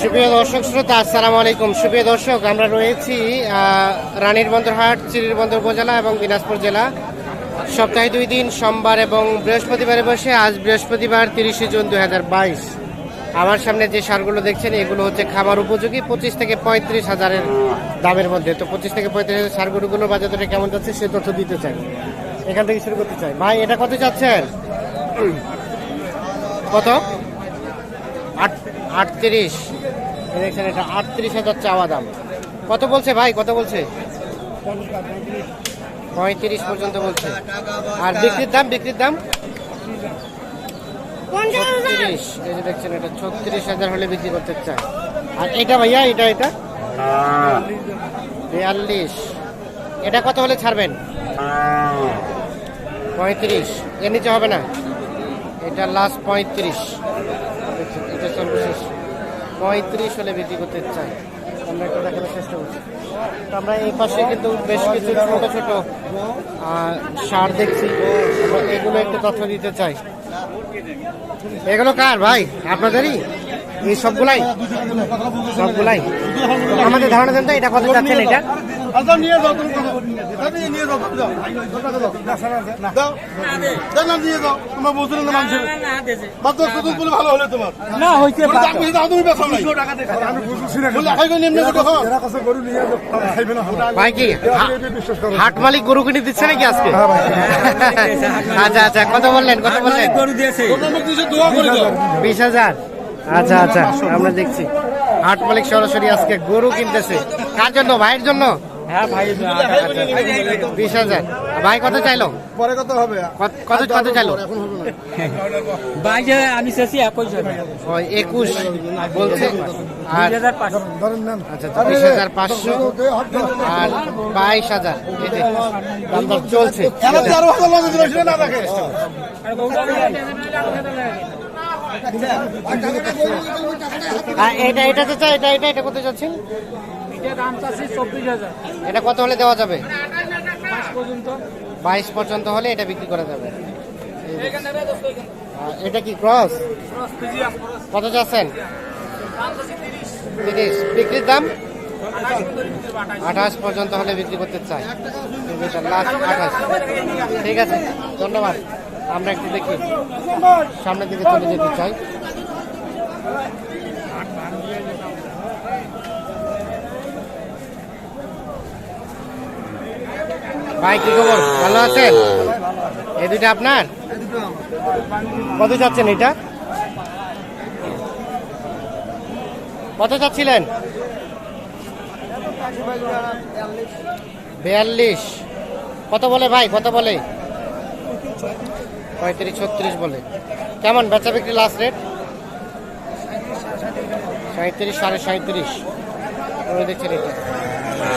সুপ্রিয় দর্শক শ্রোতা, আসসালামু আলাইকুম। সুপ্রিয় দর্শক, আমরা রয়েছি রানীর বন্দরহাট চিরির বন্দর উপজেলা এবং দিনাজপুর জেলা। সপ্তাহে দুই দিন, সোমবার এবং বৃহস্পতিবারে বসে, আজ বৃহস্পতিবার, তিরিশে জুন দু হাজার বাইশ। আমার সামনে যে সারগুলো দেখছেন, এগুলো হচ্ছে খামার উপযোগী, পঁচিশ থেকে পঁয়ত্রিশ হাজারের দামের মধ্যে। তো পঁচিশ থেকে পঁয়ত্রিশ হাজার সারগুলোগুলোর বাজার কেমন যাচ্ছে, সে তথ্য দিতে চাই। এখান থেকে শুরু করতে চাই। ভাই, এটা কত চাচ্ছেন? কত? আট, আটত্রিশ। দেখছেন এটা আটত্রিশ হাজার চাওয়া দাম। কত বলছে ভাই? কত বলছে? পঁয়ত্রিশ পর্যন্ত বলছে। আর বিক্রির দাম বিক্রির দাম? ছত্রিশ। দেখছেন এটা, ছত্রিশ হাজার হলে বিক্রি করতে চায়। আর এটা ভাইয়া, এটা এটা? বিয়াল্লিশ। এটা কত হলে ছাড়বেন? পঁয়ত্রিশ। এর নিচে হবে না? এটা লাস্ট পঁয়ত্রিশ। এটা সর্বশেষ পঁয়ত্রিশ হলে বিক্রি করতে চাই। আমরা একটু দেখানোর চেষ্টা করছি। তো আমরা এই পাশে কিন্তু বেশ কিছু ছোট ছোট সার দেখছি। এগুলো একটু তথ্য দিতে চাই। এগুলো কার ভাই? আপনাদেরই? এই সবগুলাই? সবগুলাই? আমাদের ধারণা দেন তো এটা কত যাচ্ছেন এটা? না হইতে। ভাই কি হাট মালিক গরু কিনে দিচ্ছে নাকি আজকে? আচ্ছা আচ্ছা কত বললেন কত বললেন? গরু দিয়েছে। বিশ হাজার। আচ্ছা আচ্ছা আমরা দেখছি। হাট মালিক সরাসরি আজকে গরু কিনতেছে। কার জন্য? ভাইয়ের জন্য? হ্যাঁ ভাই বিশ হাজার। ভাই কত চাইলো? পরে কত হবে? কত- কত কত চাইলো? এখন হবে না। ভাই আমি শেষি একই একুশ বলছে। আর আচ্ছা আচ্ছা বিশ হাজার পাঁচশো। আর বাইশ হাজার। চলছে। এটা এটা তো চাই এটা এটা এটা কত চাচ্ছেন এটা কত হলে দেওয়া যাবে? বাইশ পর্যন্ত। হলে এটা বিক্রি করা যাবে। এটা কি ক্রস? কত চাচ্ছেন তিরিশ। বিক্রির দাম? আঠাশ পর্যন্ত হলে বিক্রি করতে চাই। লাস্ট আঠাশ। ঠিক আছে ধন্যবাদ। আমরা একটু দেখি। সামনের দিকে চলে যেতে চাই। ভাই, কি খবর? ভালো আছেন? এই দুইটা আপনার? কত চাচ্ছেন এটা? কত চাচ্ছিলেন? বিয়াল্লিশ। কত বলে ভাই? কত বলে? পঁয়ত্রিশ, ছত্রিশ বলে। কেমন? বেচা বিক্রি লাস্ট রেট সাঁত্রিশ সাড়ে সাঁত্রিশ করে দেখছেন এটা।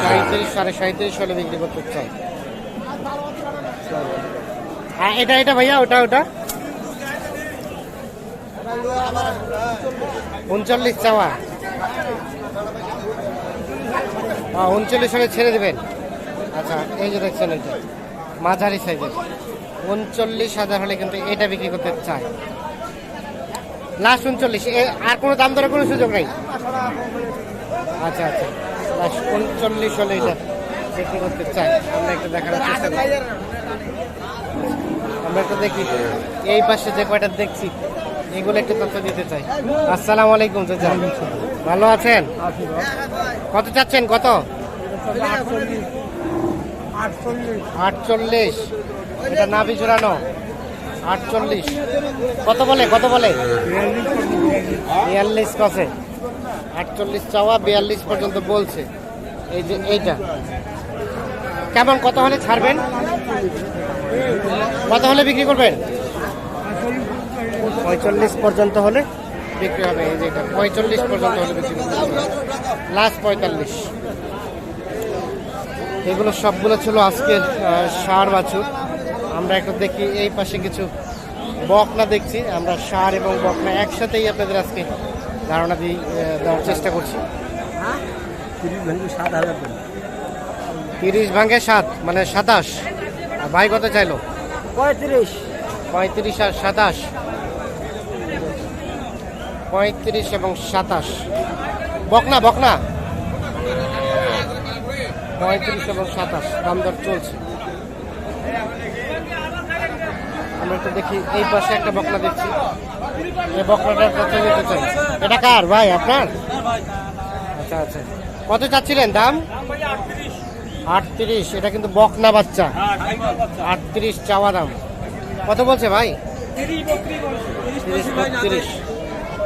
সাঁত্রিশ সাড়ে সাঁত্রিশ হলে বিক্রি করতে চাই। হ্যাঁ এটা এটা ভাইয়া, ওটা ওটা। উনচল্লিশ চাওয়া। হ্যাঁ উনচল্লিশ হলে ছেড়ে দেবেন। আচ্ছা এই যে দেখছেন এটা। মাঝারি সাইজের উনচল্লিশ হাজার হলে কিন্তু এটা বিক্রি করতে চায়। লাস্ট উনচল্লিশ আর কোনো দাম দরের কোনো সুযোগ নেই? আচ্ছা আচ্ছা। লাস্ট উনচল্লিশ হলে এটা বিক্রি করতে চাই আমরা একটু দেখানোর চেষ্টা আমরা একটু দেখি। এই পাশে যে কয়টা দেখছি, এগুলো একটু তথ্য দিতে চাই। আসসালামু আলাইকুম, চাচা। ভালো আছেন? কত চাচ্ছেন? কত? আটচল্লিশ। এটা নাভি জোড়ানো। আটচল্লিশ। কত বলে কত বলে? বিয়াল্লিশ কসে আটচল্লিশ চাওয়া, বিয়াল্লিশ পর্যন্ত বলছে। এই যে এইটা। কেমন, কত হলে ছাড়বেন? কত হলে বিক্রি করবেন? পঁয়তাল্লিশ পর্যন্ত হলে বিক্রি হবে, এই যেটা পঁয়তাল্লিশ পর্যন্ত হলে বিক্রি লাস্ট পঁয়তাল্লিশ। এগুলো সবগুলো ছিল আজকের সার বাছুর। আমরা এখন দেখি এই পাশে কিছু বকনা দেখছি। আমরা সার এবং বকনা একসাথেই আপনাদের আজকে ধারণা দিয়ে দেওয়ার চেষ্টা করছি। তিরিশ ভেঙে সাত মানে সাতাশ। আর ভাই কত চাইলো? পঁয়ত্রিশ। পঁয়ত্রিশ আর সাতাশ। পঁয়ত্রিশ এবং সাতাশ। বকনা বকনা। পঁয়ত্রিশ এবং সাতাশ দাম দর চলছে। আমরা দেখি, এই পাশে একটা বকনা দেখছি। এই বকনাটার কথা নিতে চাই এটা কার? ভাই, আপনার? আচ্ছা আচ্ছা। কত চাচ্ছিলেন? দাম? আটত্রিশ। এটা কিন্তু বকনা বাচ্চা। আটত্রিশ চাওয়া দাম। কত বলছে ভাই? তিরিশ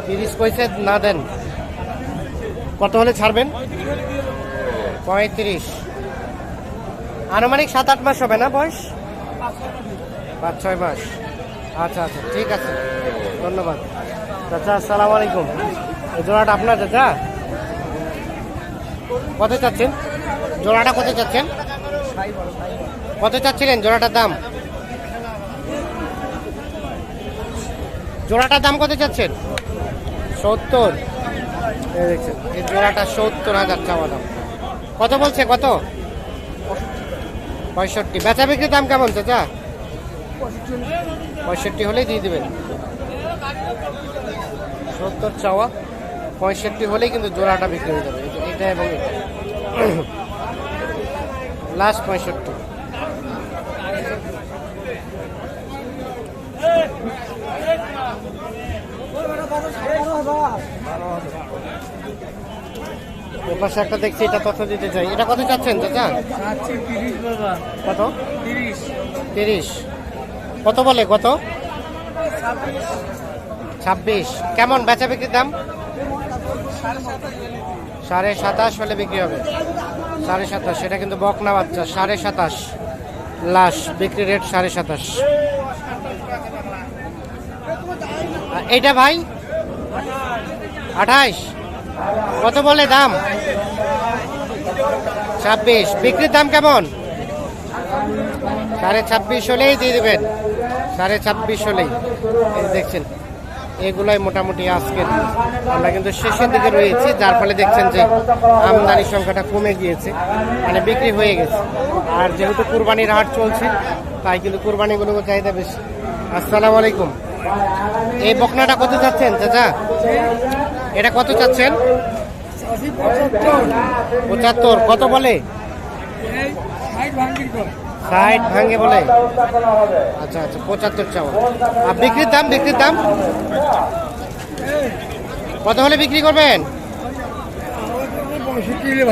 তিরিশ পয়সা না দেন। কত হলে ছাড়বেন? পঁয়ত্রিশ। আনুমানিক সাত আট মাস হবে না বয়স? পাঁচ, ছয় মাস। আচ্ছা আচ্ছা ঠিক আছে। ধন্যবাদ। চাচা, আসসালাম আলাইকুম। এই জোড়াটা আপনার, চাচা? কত চাচ্ছেন? জোড়াটা কত চাচ্ছেন? কত চাচ্ছিলেন জোড়াটার দাম? জোড়াটার দাম কত চাচ্ছেন? সত্তর। দেখছেন, এই জোড়াটা সত্তর হাজার চাওয়া দাম। কত বলছে, কত? পঁয়ষট্টি। বেচা বিক্রির দাম কেমন, চাচা? পঁয়ষট্টি হলেই দিয়ে দেবেন। সত্তর চাওয়া পঁয়ষট্টি হলেই কিন্তু জোড়াটা বিক্রি হয়ে যাবে। এটা এবং এটা। লাস্ট পঁয়ষট্টি। একটা দেখছি এটা তথ্য দিতে চাই। এটা কত চাচ্ছেন চাচা? কত? তিরিশ। তিরিশ। কত বলে, কত? ছাব্বিশ। কেমন বেচা বিক্রির দাম? সাড়ে সাতাশ হলে বিক্রি হবে। সাড়ে সাতাশ, সেটা কিন্তু বকনা বাচ্চা, সাড়ে সাতাশ। লাশ, বিক্রি রেট সাড়ে সাতাশ। এইটা ভাই? আঠাইশ। কত বলে দাম? ছাব্বিশ। বিক্রির দাম কেমন? সাড়ে ছাব্বিশ হলেই দিয়ে দেবেন। সাড়ে ছাব্বিশ হলেই। দেখছেন, এগুলাই মোটামুটি আজকের। আমরা কিন্তু শেষের দিকে রয়েছি, যার ফলে দেখছেন যে আমদানির সংখ্যাটা কমে গিয়েছে মানে বিক্রি হয়ে গেছে। আর যেহেতু কুরবানির হাট চলছে, তাই কিন্তু কুরবানিগুলো চাহিদা বেশি। আসসালামু আলাইকুম। এই বকনাটা কত চাচ্ছেন, চাচা? এটা কত চাচ্ছেন? পঁচাত্তর। কত বলে? ষাট ভাঙে বলে? আচ্ছা আচ্ছা পঁচাত্তর চাওয়া। আর বিক্রির দাম বিক্রির দাম? কত হলে বিক্রি করবেন?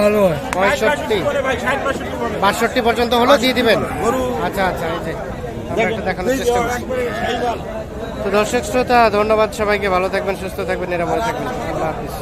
ভালো হয়। পঁয়ষট্টি। বাষট্টি পর্যন্ত হলেও দিয়ে দিবেন? আচ্ছা আচ্ছা এই যে দেখানোর চেষ্টা করছি। তো দর্শক শ্রোতা ধন্যবাদ সবাইকে। ভালো থাকবেন সুস্থ থাকবেন নিরাপদে থাকবেন। আল্লাহ হাফিজ।